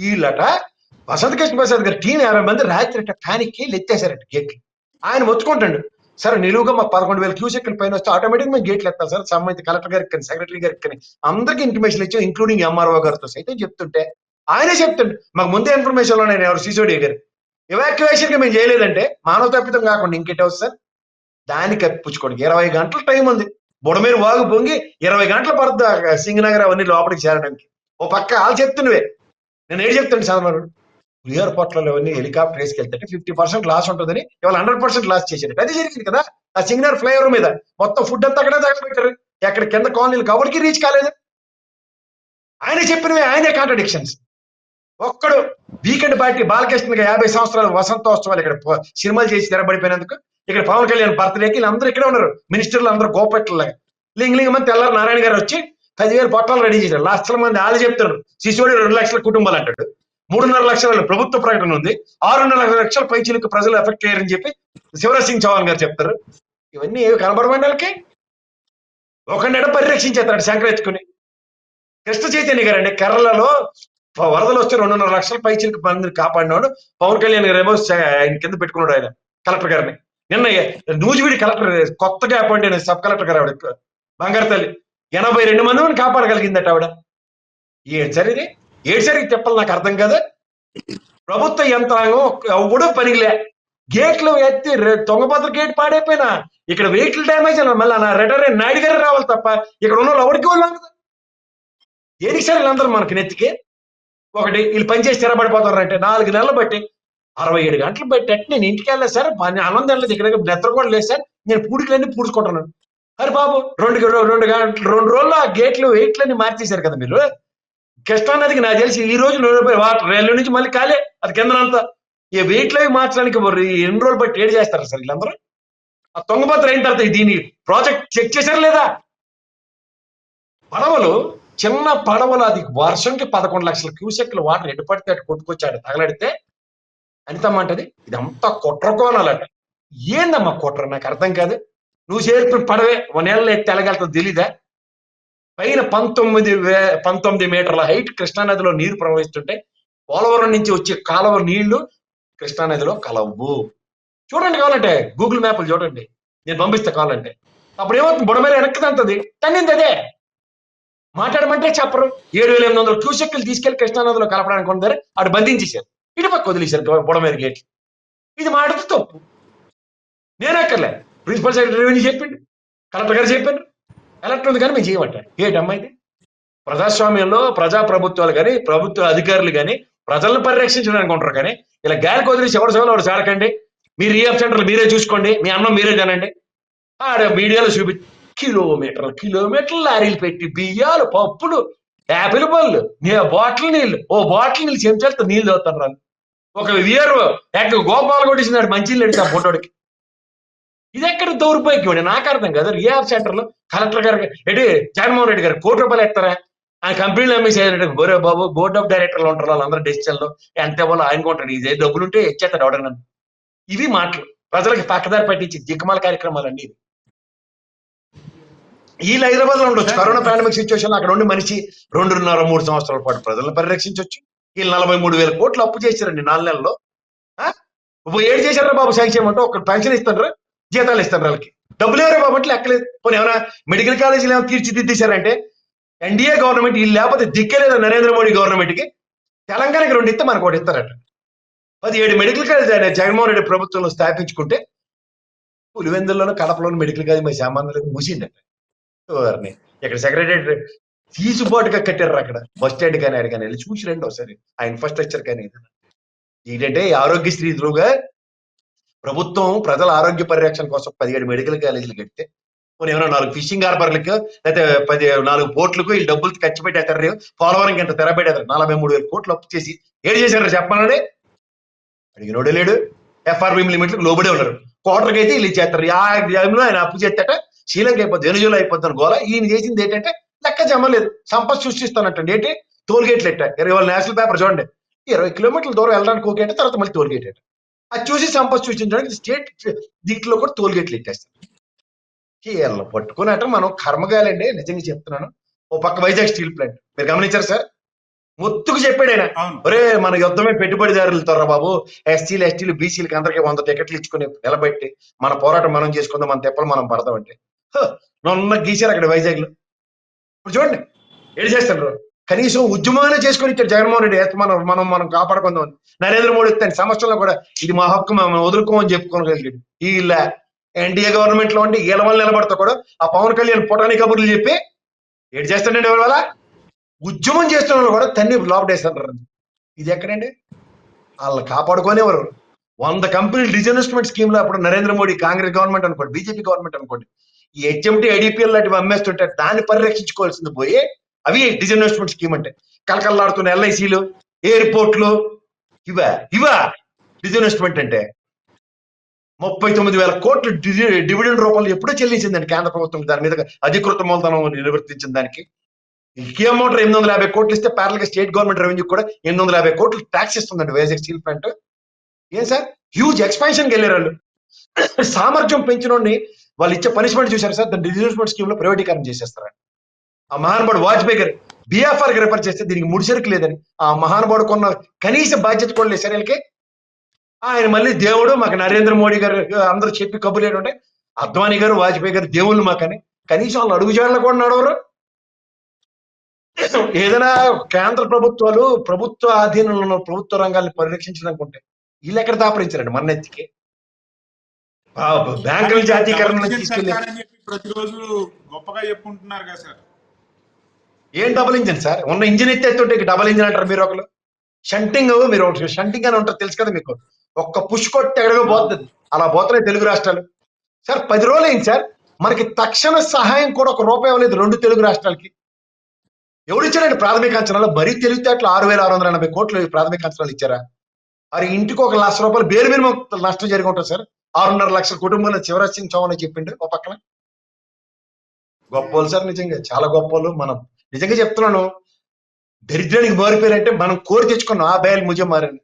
వీళ్ళట వసంత కృష్ణ ప్రసాద్ గారి టీం యాభై మంది రాత్రి ప్యానిక్కి లెత్తేశారట గేట్ ఆయన మొత్తుకుంటాడు. సార్ నిలువుగా మా పదకొండు వేల క్యూసెక్ల పైన వస్తే ఆటోమేటిక్ మేము గేట్లు ఎత్తాం సార్. సంబంధిత కలెక్టర్ గారికి కానీ సెక్రటరీ గారికి కానీ అందరికి ఇన్ఫర్మేషన్ ఇచ్చాం ఇంక్లూడింగ్ ఎంఆర్ఓ గారితో సైతం చెప్తుంటే ఆయనే చెప్తుండే. మాకు ముందే ఇన్ఫర్మేషన్లో నేను ఎవరు సిసోడి గారు ఎవాక్యువేషన్ మేము చేయలేదంటే మానవ తప్పితం కాకుండా ఇంకేట సార్? దానికి కప్పించుకోండి ఇరవై గంటల టైం ఉంది. బుడమేరు వాగు పొంగి ఇరవై గంటల పడుతుంది సింగనగర్ అవన్నీ లోపలికి చేరడానికి. ఓ పక్క వాళ్ళు చెప్తున్నవే. నేను ఏం చెప్తాను సాధారణ ఎయిర్పోర్ట్లలో అవన్నీ హెలికాప్టర్ వేసుకెళ్తే ఫిఫ్టీ పర్సెంట్ లాస్ ఉంటుందని ఇవాళ హండ్రెడ్ పర్సెంట్ లాస్ చేశారు అది జరిగింది కదా? ఆ సింగనగర్ ఫ్లైఓవర్ మీద మొత్తం ఫుడ్ అంతా అక్కడే తగలబెట్టారు ఎక్కడ కింద కాలనీలు కబడికి రీచ్ కాలేదు. ఆయన చెప్పినవి ఆయనే కాంట్రడిక్షన్స్ ఒక్కడు వీకెండ్ పార్టీ బాలకృష్ణ యాభై సంవత్సరాలు వసంతోత్సవాలు ఇక్కడ సినిమాలు చేసి తెరబడిపోయినందుకు ఇక్కడ పవన్ కళ్యాణ్ బర్త్డేకి వీళ్ళందరూ ఇక్కడే ఉన్నారు. మినిస్టర్లు అందరూ గోపెట్లలాగా లింగ్ లింగ్ మంది తెల్లారు నారాయణ గారు వచ్చి పదివేలు పొట్టాలు రెడీ చేశారు లక్షల మంది వాళ్ళు చెప్తారు శిశువుడు రెండు లక్షల కుటుంబాలు అంటాడు. మూడున్నర లక్షల ప్రభుత్వ ప్రకటన ఉంది. ఆరున్నర లక్షల పైచీలకు ప్రజలు ఎఫెక్ట్ అయ్యారని చెప్పి శివరాజ్ సింగ్ చౌహాన్ గారు చెప్తారు. ఇవన్నీ ఏవి కనబడమైన వాళ్ళకి? ఒకరినెడ పరిరక్షించేస్తాడు శంకర్ కృష్ణ చైతన్య గారు అండి కేరళలో వరదలు వస్తే రెండున్నర లక్షల పైచీలకు మందిని కాపాడినాడు పవన్ కళ్యాణ్ గారు ఏమో ఆయన కింద పెట్టుకున్నాడు ఆయన కలెక్టర్ గారిని. నిన్న నూజివీడి కలెక్టర్ కొత్తగా అపాయింట్ అయిన సబ్ కలెక్టర్ గారు ఆవిడ బంగారు తల్లి. ఎనభై రెండు మందిని కాపాడగలిగిందట ఆవిడ. ఏడు సరిది ఏడు సరికి చెప్పాలి నాకు అర్థం కదా. ప్రభుత్వ యంత్రాంగం ఎవడూ పనిలే గేట్లు ఎత్తి రె- తుంగభద్ర గేట్ పాడైపోయినా ఇక్కడ వెహికల్ డ్యామేజ్ అయినా మళ్ళీ నా రిటైర్ నాయుడు గారు రావాలి తప్ప ఇక్కడ ఉన్న వాళ్ళు ఎవరికి వాళ్ళు ఏది ఏడికి సార్ వీళ్ళందరూ మనకి నెత్తికి? ఒకటి వీళ్ళు పనిచేసి స్థిరపడిపోతారంటే నాలుగు నెలలు బట్టి అరవై ఏడు గంటలు బట్టి నేను ఇంటికి వెళ్ళలేదు సార్. ఆనందం లేదు ఇక్కడ నిద్ర కూడా లేదు సార్. నేను పూడికలన్నీ పూడ్చుకుంటున్నాను. అరే బాబు రెండు రెండు గంటలు రెండు రోజులు ఆ గేట్లు వెయిట్లన్నీ మార్చేశారు కదా మీరు? కృష్ణా నదికి నాకు తెలిసి ఈ రోజు నూనె వాటర్ రైలు నుంచి మళ్ళీ కాలే అది కిందనంతా ఈ వెయిట్లు అవి మార్చడానికి ఎన్ని రోజులు బట్టి ఏడు చేస్తారు సార్ వీళ్ళందరూ? ఆ తుంగభద్ర అయిన తర్వాత దీని ప్రాజెక్ట్ చెక్ చేశారు లేదా? పడవలు చిన్న పడవలు అది వర్షంకి పదకొండు లక్షల క్యూసెక్లు వాటర్ ఎటు పడితే అటు కొట్టుకొచ్చాడు తగలడితే అనితమ్మంటది ఇదంతా కుట్రకోనాలట ఏందమ్మా కుట్ర? నాకు అర్థం కాదు. నువ్వు చేర్పిన పడవే. ఓ నెలలో ఎత్తి ఎలగలుగుతుంది తెలీదా? పైన పంతొమ్మిది వే పంతొమ్మిది మీటర్ల హైట్ కృష్ణానదిలో నీరు ప్రవహిస్తుంటే పోలవరం నుంచి వచ్చే కాలువ నీళ్ళు కృష్ణానదిలో కలవు. చూడండి కావాలంటే గూగుల్ మ్యాప్లు చూడండి. నేను పంపిస్తా కావాలంటే. అప్పుడు ఏమవుతుంది బుడమేర వెనక్కి తంతది. తన్నింది అదే. మాట్లాడమంటే చెప్పరు. ఏడు వేల ఎనిమిది వందల క్యూసెక్లు తీసుకెళ్ళి కృష్ణానదిలో కలపడానికి కొందరు అటు బంధించేశారు. ఇటు పక్క వదిలేశారు బుడమేర గేట్ ఇది మాటది తప్పు. నేనక్కర్లే. ప్రిన్సిపల్ సెక్రటరీ రెవెన్యూ చెప్పిండు కలెక్టర్ గారు చెప్పారు కలెక్టర్ ఉంది కానీ మేము చేయమంటారు ఏంటమ్మా ఇది? ప్రజాస్వామ్యంలో ప్రజా ప్రభుత్వాలు కానీ ప్రభుత్వ అధికారులు కానీ ప్రజలను పరిరక్షించడానికి ఉంటారు కానీ ఇలా గాలికి వదిలేసి ఎవరు సేవలు ఎవరు చేరకండి మీరు రీఎఫ్ సెంటర్లు మీరే చూసుకోండి మీ అన్నం మీరే తినండి. ఆడ మీడియాలో చూపి కిలోమీటర్లు కిలోమీటర్లు లారీలు పెట్టి బియ్యాలు పప్పులు యాపిల్ పళ్ళు నీ బాటిల్ నీళ్ళు ఓ బాటిల్ నీళ్ళు చెంచాలతో నీళ్ళు చదువుతాను వాళ్ళు ఒక వియర్ ఎక్టర్ గోపాల్ కూడా కొట్టేసినాడు మంచి నీళ్ళు ఆ ఫోటోడికి ఇది ఎక్కడ దౌర్భాగ్యం అండి? నాకు అర్థం కదా. రియాబ్ సెంటర్లో కలెక్టర్ గారు ఎటు జగన్మోహన్ రెడ్డి గారు కోటి రూపాయలు ఎత్తారా ఆయన కంపెనీలు అమ్మేసేయాలంటే బోరే బాబు బోర్డ్ ఆఫ్ డైరెక్టర్లు ఉంటారు వాళ్ళందరూ డెసిషన్లో. ఎంత ఇవ్వాలో ఆయన ఉంటాడు ఇదే డబ్బులు ఉంటే ఇచ్చేస్తాడు ఎవడన్నా ఇవి మాటలు. ప్రజలకు పక్కదారి పట్టించి దిక్కుమాల కార్యక్రమాలు అండి ఇవి. వీళ్ళు హైదరాబాద్లో ఉండొచ్చు. కరోనా పాండమిక్ సిచ్యువేషన్ అక్కడ ఉండి మనిషి రెండున్నర మూడు సంవత్సరాల పాటు ప్రజలను పరిరక్షించవచ్చు వీళ్ళు నలభై మూడు వేల కోట్లు అప్పు చేశారండి నాలుగు నెలల్లో. ఆ? ఏడు చేశారా బాబు? శాంక్షన్ అంటే ఒక పెన్షన్ ఇస్తాడు జీతాలు ఇస్తారు వాళ్ళకి. డబ్బులు ఎవరు కాబట్టి లెక్కలేదు. పోనీ ఏమైనా మెడికల్ కాలేజీలు ఏమైనా తీర్చిదిద్దేశారంటే ఎన్డీఏ గవర్నమెంట్ ఇల్లు లేకపోతే దిక్కేలేదు నరేంద్ర మోడీ గవర్నమెంట్కి తెలంగాణకి రెండు ఇస్తే మనకు ఒకటి ఇస్తారట. పదిహేడు మెడికల్ కాలేజ్ ఆయన జగన్మోహన్ రెడ్డి ప్రభుత్వంలో స్థాపించుకుంటే పులివెందుల్లోనూ కడపలోను మెడికల్ కాలేజ్ మా సంబంధం మూసిండట ఎవరిని ఇక్కడ సెక్రటరీ తీసుబాటుగా కట్టారు అక్కడ. బస్ స్టాండ్ కానీ ఆడ వెళ్ళి చూసి రండి ఒకసారి. ఆ ఇన్ఫ్రాస్ట్రక్చర్ కానీ ఏంటంటే ఆరోగ్యశ్రీ త్రూగా ప్రభుత్వం ప్రజల ఆరోగ్య పరిరక్షణ కోసం పదిహేడు మెడికల్ కాలేజీలు కడితే పోనీ ఏమైనా నాలుగు ఫిషింగ్ హార్బర్లకు లేకపోతే పది నాలుగు బోట్లకు వీళ్ళు డబ్బులు ఖర్చు పెట్టేస్తారు పోలవరం ఇంత పెట్టేస్తారు. నలభై మూడు వేల కోట్లు అప్పు చేసి ఏడు చేశారు చెప్పాలండి అడిగినోడే లేడు. ఎఫ్ఆర్బిఎం లిమిట్లకు లోబడే ఉన్నారు. కోటర్కి అయితే వీళ్ళు ఇచ్చేస్తారు ఆ టైంలో ఆయన అప్పు చేస్తేట శ్రీలంక అయిపోద్ది వెనుజులా అయిపోద్ది గోల ఈయన చేసింది ఏంటంటే లెక్క జమలేదు. సంపద సృష్టిస్తానంటండి ఏంటి? టోల్గేట్లు ఎట్ట? ఇరవై వేల నేషనల్ పేపర్ చూడండి. ఇరవై కిలోమీటర్ల దూరం వెళ్ళడానికి ఓకే అంటే తర్వాత మళ్ళీ టోల్గేట్ ఎట్ట? అది చూసి సంపద సృష్టించడానికి స్టేట్ దీంట్లో కూడా టోల్గేట్లు ఎట్టేస్తారు వీళ్ళని పట్టుకున్నట్టు మనం కర్మగాలండి నిజంగా చెప్తున్నాను. ఓ పక్క వైజాగ్ స్టీల్ ప్లాంట్. మీరు గమనించారు సార్? మొత్తుకు చెప్పాడు ఆయన. ఒరే మన యుద్ధమే పెట్టుబడిదారులతో రా బాబు. ఎస్టీలు ఎస్టీలు బీసీలకి అందరికీ వంద టికెట్లు ఇచ్చుకుని నిలబెట్టి మన పోరాటం మనం చేసుకుందాం మన తెప్పలు మనం పడదాం అంటే నన్న గీశారు అక్కడ వైజాగ్లో ఇప్పుడు చూడండి ఏడు చేస్తారు కనీసం ఉద్యమాన్ని చేసుకొని ఇచ్చాడు జగన్మోహన్ రెడ్డి. మనం మనం మనం కాపాడుకుందాం నరేంద్ర మోడీ తన సమస్యల్లో కూడా ఇది మా హక్కు మనం వదులుకోమని చెప్పుకోగలిగాడు ఈ ఎన్డీఏ గవర్నమెంట్లో ఉండి ఈల వల్ల నిలబడతా కూడా ఆ పవన్ కళ్యాణ్ పొటాని కబుర్లు చెప్పి ఏడు చేస్తాడండి వాళ్ళ ఉద్యమం చేస్తున్న వాళ్ళు కూడా తన్ని లోపడేస్తున్నారు ఇది ఎక్కడండి? వాళ్ళు కాపాడుకోనేవారు. వంద కంపెనీలు డిజిన్వెస్ట్మెంట్ స్కీమ్లో అప్పుడు నరేంద్ర మోడీ కాంగ్రెస్ గవర్నమెంట్ అనుకోండి బీజేపీ గవర్నమెంట్ అనుకోండి. ఈ హెచ్ఎంటీ ఐడిపిఎల్ లాంటివి అమ్మేస్తుంటే దాన్ని పరిరక్షించుకోవాల్సింది పోయి అవి డిజిన్వెస్ట్మెంట్ స్కీమ్ అంటే. కలకల్లాడుతున్న ఎల్ఐసీలు ఎయిర్పోర్ట్లు ఇవా ఇవా డిజిన్వెస్ట్మెంట్ అంటే. ముప్పై తొమ్మిది వేల కోట్లు డివిడెండ్ రూపంలో ఎప్పుడో చెల్లించిందండి కేంద్ర ప్రభుత్వం దాని మీద అధికృత మూలధనం నిర్వర్తించిన దానికి. ఈ ఎనిమిది వందల యాభై కోట్లు ఇస్తే ప్యారల్ స్టేట్ గవర్నమెంట్ రెవెన్యూ కూడా ఎనిమిది వందల యాభై కోట్లు ట్యాక్స్ ఇస్తుందండి వైజాగ్ స్టీల్ ప్లాంట్ ఏం సార్? హ్యూజ్ ఎక్స్పాన్షన్కి వెళ్ళారు వాళ్ళు. సామర్థ్యం పెంచినోడిని వాళ్ళు ఇచ్చే పనిష్మెంట్ చూశారు సార్? దాని డిజిన్వెస్ట్మెంట్ స్కీమ్లో ప్రైవేటీకరణ చేసేస్తారు ఆ మహానుభావుడు వాజ్పేయి గారు బిఎఫ్ఆర్కి రిఫర్ చేస్తే దీనికి ముడిసరికి లేదని. ఆ మహానుభావుడు కొన్న కనీస బాధ్యత కూడా లేదు సరేలకి ఆయన మళ్ళీ దేవుడు మాకు నరేంద్ర మోడీ గారు అందరూ చెప్పి కబుర్లు ఏంటంటే అద్వానీ గారు వాజ్పేయి గారు దేవుళ్ళు మాకని. కనీసం వాళ్ళు అడుగు జాడలు కూడా నడవరు ఏదైనా కేంద్ర ప్రభుత్వాలు ప్రభుత్వ ఆధీనంలో ఉన్న ప్రభుత్వ రంగాల్ని పరిరక్షించడానికి ఉంటే వీళ్ళు ఎక్కడ దాపరించారండి మన నెత్తికి? ఆ బ్యాంకుల జాతీకరణ తీసుకెళ్ళి ప్రతిరోజు గొప్పగా చెప్పుకుంటున్నారు కదా సార్. ఏం డబుల్ ఇంజిన్ సార్? ఉన్న ఇంజిన్ ఎత్తేస్తుంటే డబుల్ ఇంజిన్ అంటారు మీరు ఒకరు షంటింగ్ మీరు ఒకటి షంటింగ్ అని ఉంటారు తెలుసు కదా మీకు. ఒక్క పుష్ కొట్టి ఎక్కడికో పోతుంది. అలా పోతున్నాయి తెలుగు రాష్ట్రాలు. సార్ పది రోజులు అయింది సార్. మనకి తక్షణ సహాయం కూడా ఒక రూపాయి ఇవ్వలేదు రెండు తెలుగు రాష్ట్రాలకి. ఎవరిచ్చారండి ప్రాథమిక అంచనాలు? మరీ తెలివితేటలు ఆరు వేల ఆరు వందల ఎనభై కోట్లు ప్రాథమిక అంచనాలు ఇచ్చారా? మరి ఇంటికి ఒక లక్ష రూపాయలు బేరు మినిమం నష్టం జరిగి ఉంటుంది సార్. ఆరున్నర లక్షల కుటుంబంలో శివరాజ్ సింగ్ చౌహాన్ చెప్పిండు ఒక పక్కన. గొప్పోలు సార్ నిజంగా చాలా గొప్పలు. మనం నిజంగా చెప్తున్నాను దరిద్రానికి మారిపోయారంటే మనం కోరి తెచ్చుకున్నాం ఆ బయలు ముజే మారని